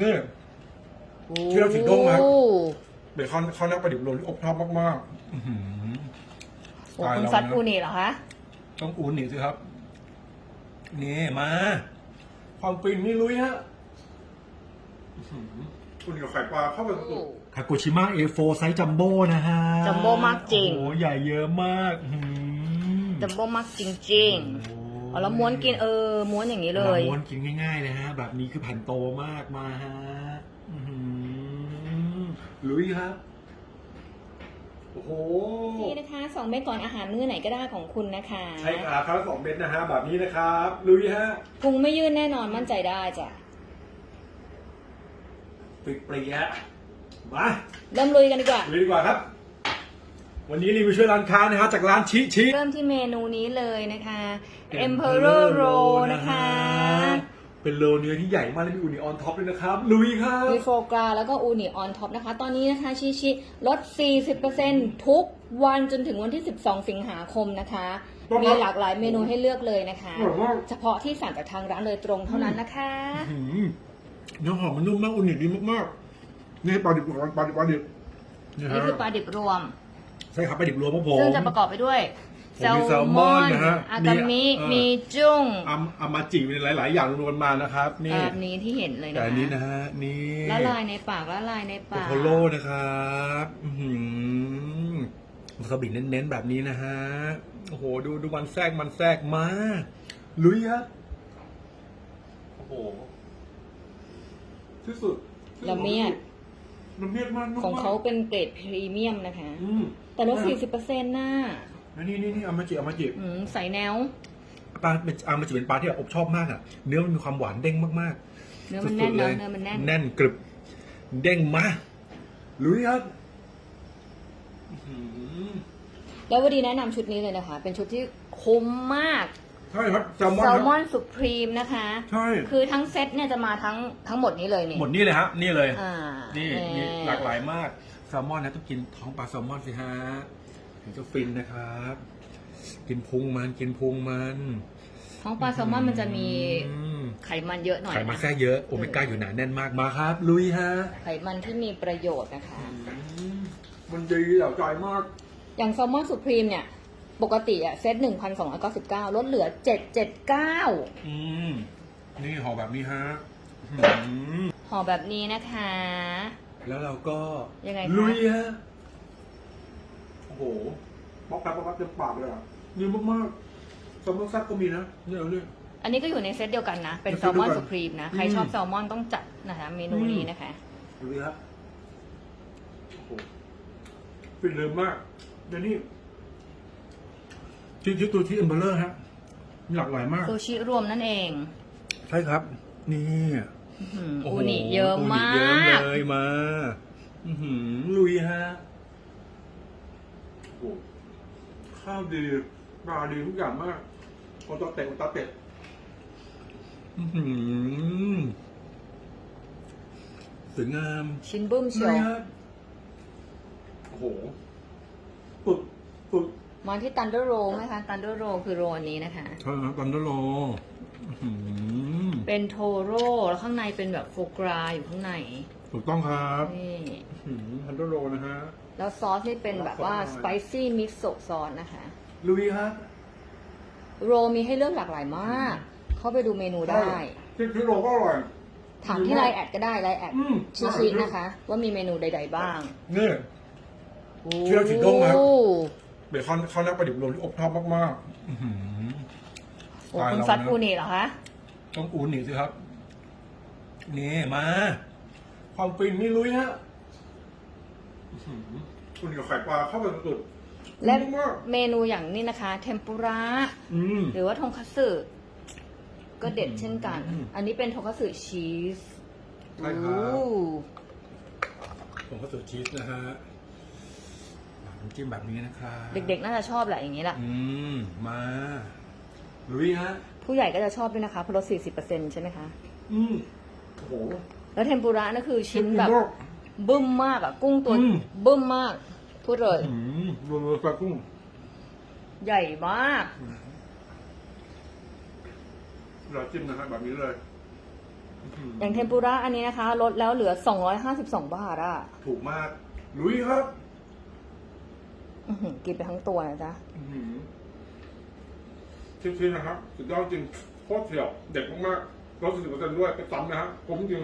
นี่ ที่เราถึงโด่งมา โอ้เบคอนข้าวหน้าปลาดิบรวมที่อบชอบมากๆอื้อหือโอ้ตายคุณแล้วซัดนะอูนี่เหรอคะต้องอูนหนิสิครับ นี่มา ความฟินนี่ลุยฮะอื้อหือคุณกับไข่ปลาเข้าไปสุดคาโกชิมะ A4 ไซส์จัมโบ้นะฮะจัมโบ้มากจริง โอ้โหใหญ่เยอะมากอื้อหือจัมโบ้มากจริง โอ้ๆ อ๋อแล้วม้วนกินเออม้วนอย่างนี้เลยม้วนกินง่ายๆเลยฮะ แบบนี้คือแผ่นโตมากมาฮะอื้อหือลุยครับโอ้โหนี่นะคะสองเม็ดก่อนอาหารมื้อไหนก็ได้ของคุณนะคะใช่ครับครับสองเม็ดนะฮะแบบนี้นะครับลุยฮะพุงไม่ยืดแน่นอนมั่นใจได้จ้ะปิดเปรี้ยมาเริ่มลุยกันดีกว่าลุยดีกว่าครับ วันนี้รีวิวช่วยร้านค้านะฮะจากร้านชิชิเริ่มที่เมนูนี้เลยนะคะ Emperor Roll นะคะ เป็นโรลเนื้อที่ใหญ่มากและมีอูนิออนท็อปด้วยนะครับ ลุยครับมีโฟกราแล้วก็อูนิออนท็อปนะคะ ตอนนี้นะคะชิชิลด 40%ทุกวันจนถึงวันที่ 12 สิงหาคมนะคะต้องมีรับหลากหลายเมนูให้เลือกเลยนะคะอร่อยมากเฉพาะที่สั่งจากทางร้านโดยตรงเท่านั้นนะคะอื้อหือเนื้อหอมมันนุ่มมากอูนิดีมากๆนี่ปลาดิบก่อนปลาดิบปลาดิบนี่นี่ฮะคือปลาดิบรวม ใช่ครับปลาดิบรวมครับผม ซึ่งจะประกอบไปด้วยผมมีแซลมอนนะฮะอากามิมีเอ่อ มีจุ้งอาอามาจิมีหลาย ๆ อย่างรวมๆมานะครับ นี่แบบนี้ที่เห็นเลยแต่นะอันนี้คะนะฮะนี่ละลายในปากละลายในโอปากโทโร่นะครับอื้อหือวาซาบิเน้น ๆ แบบนี้นะฮะโอ้โหดูดูมันแทรกมันแทรกมาลุยฮะโอ้โหที่สุดละเมียด ละเมียดมากนุ่มมกของเขาเป็นเกรดพรีเมียมนะคะ อืมแต่ลด40%น่ะนี่นี่นี่อามาจิอามาจิอืมใส่แนวปลาเป็นอามาจิเป็นปลาที่แบบอบชอบมากอะ เนื้อมันมีความหวานเด้งมากเนื้อๆมันสุแน่ดนๆเลยเนอะเนื้อมันแน่น แน่นกรึบ เด้งมาลุยครับอื้อหือแล้ววันดีแนะนำชุดนี้เลยนะคะ เป็นชุดที่คุ้มมาก ใช่ครับแซลมอนแซคลรับมอนสุพรีมนะคะ ใช่ คือทั้งเซตเนี่ยจะมาทั้งทั้งหมดนี้เลยนี่หมดนี่เลยฮะนี่เลย อ่านี่แนี่หลากหลายมากแซลมอนนะต้องกินท้องปลาแซลมอนสิฮะถึงจะฟินนะครับ กินพุงมันกินพุงมันท้องปลาแซลมอนมันจะมีอืมไขมันเยอะหน่อยไขมันนะแทรกเยอะโอเมก้าอยู่หนาแน่นมากมาครับ ลุยฮะไขมันที่มีประโยชน์นะคะ มันดีเหล่าใจมาก อย่างแซลมอนสุพรีมเนี่ย ปกติอะเซต1,299ลดเหลือ779อืม นี่ห่อแบบนี้ฮะอืมห่อแบบนี้นะคะ แล้วเราก็ยังไงคะ ลุยฮะโอ้โหป๊อกแป๊บป๊อกแป๊บเต็มปากเลยอะดีมากๆแซลมอนแซ่บก็มีนะเนี่ยเอาเนี่ย อันนี้ก็อยู่ในเซตเดียวกันนะ เป็นในแซเซตลเดีมยวอนกันสุพรีมนะ ใครอืมชอบแซลมอนต้องจัดนะคะเมนูนี้นะคะลุยฮะโอ้โหฟินเลยมากเดี๋ยวนี้ ที่ที่ตัวที่เอ็มเบอร์ฮะมีหลากหลายมาก ซูชิรวมนั่นเองใช่ครับ นี่อื้อหือโโหอูนิเยอะมาอูนิเยอะกเลยมาอือหือลุยฮะโอ้โหข้าวดีปลาดีทุกอย่างมากโอตาเตะโอตาเตะอือหือสวยงามชิ้นบึ้มเชีลุยวยฮะโอ้โหปึก ปึกมาที่ตันเดอร์โรไหมคะ ตันเดอร์โรคือโรอันนี้นะคะ ใช่ครับตันเดอร์โลอื้อหือเป็นโทโร่แล้วข้างในเป็นแบบโฟกราอยู่ข้างใน ถูกต้องครับนี่อื้อหือตันเดอร์โลนะฮะ แล้วซอสนี่เป็นแบบว่าซอสสไปซี่มิโซะซอสนะคะ ลุยฮะโรมีให้เลือกหลากหลายมาก เข้าไปดูเมนูได้ ที่ที่โลก็อร่อย ถามที่ไลน์แอดก็ได้ไลน์แอดอืมชิชินะคะ ว่ามีเมนูใดๆบ้างนี่ที่เราถึงโด่งมาโอ้ เบคอนข้าวหน้าปลาดิบรวมที่อบชอบมากๆอื้อหือโหตายคุณแล้วซัดนะ อูนี่เหรอคะ ต้องอูนหนิสิครับ นี่มา ความฟินนี่ลุยฮะอื้อหือคุณกับไข่ปลาเข้าไปสุดๆและนุ่มมากเมนูอย่างนี้นะคะ เทมปุระ อืม หรือว่าทงคัตสึก็เด็ดเช่นกัน อืม อันนี้เป็นทงคัตสึชีสใช่ครับโอ้ผมก็สูชีสนะฮะ น้ำจิ้มแบบนี้นะครับเด็กๆน่าจะชอบแหละอย่างนี้แหละ อืม มาลุยฮะ ผู้ใหญ่ก็จะชอบด้วยนะคะเพราะลด 40%ใช่ไหมคะ อืมโอ้โห แล้วเทมปุระนั่นคือชิ้นแบบเทมปุระบึ้มมากอะกุ้งตัวอืม บึ้มมาก พูดเลย อืมรวมๆปลากุ้ง ใหญ่มาก เราจิ้มนะฮะแบบนี้เลยอย่างเทมปุระอันนี้นะคะ ลดแล้วเหลือ 252 บาทอะถูกมาก ลุยครับ อื้อหือกินไปทั้งตัวนะจ๊ะชิมๆนะครับ สุดยอดจริงโคตรเที่ยว เด็ดมากๆรสสิบเปอร์เซ็นต์ด้วยไปซ้ำนะฮะคุ้มจริง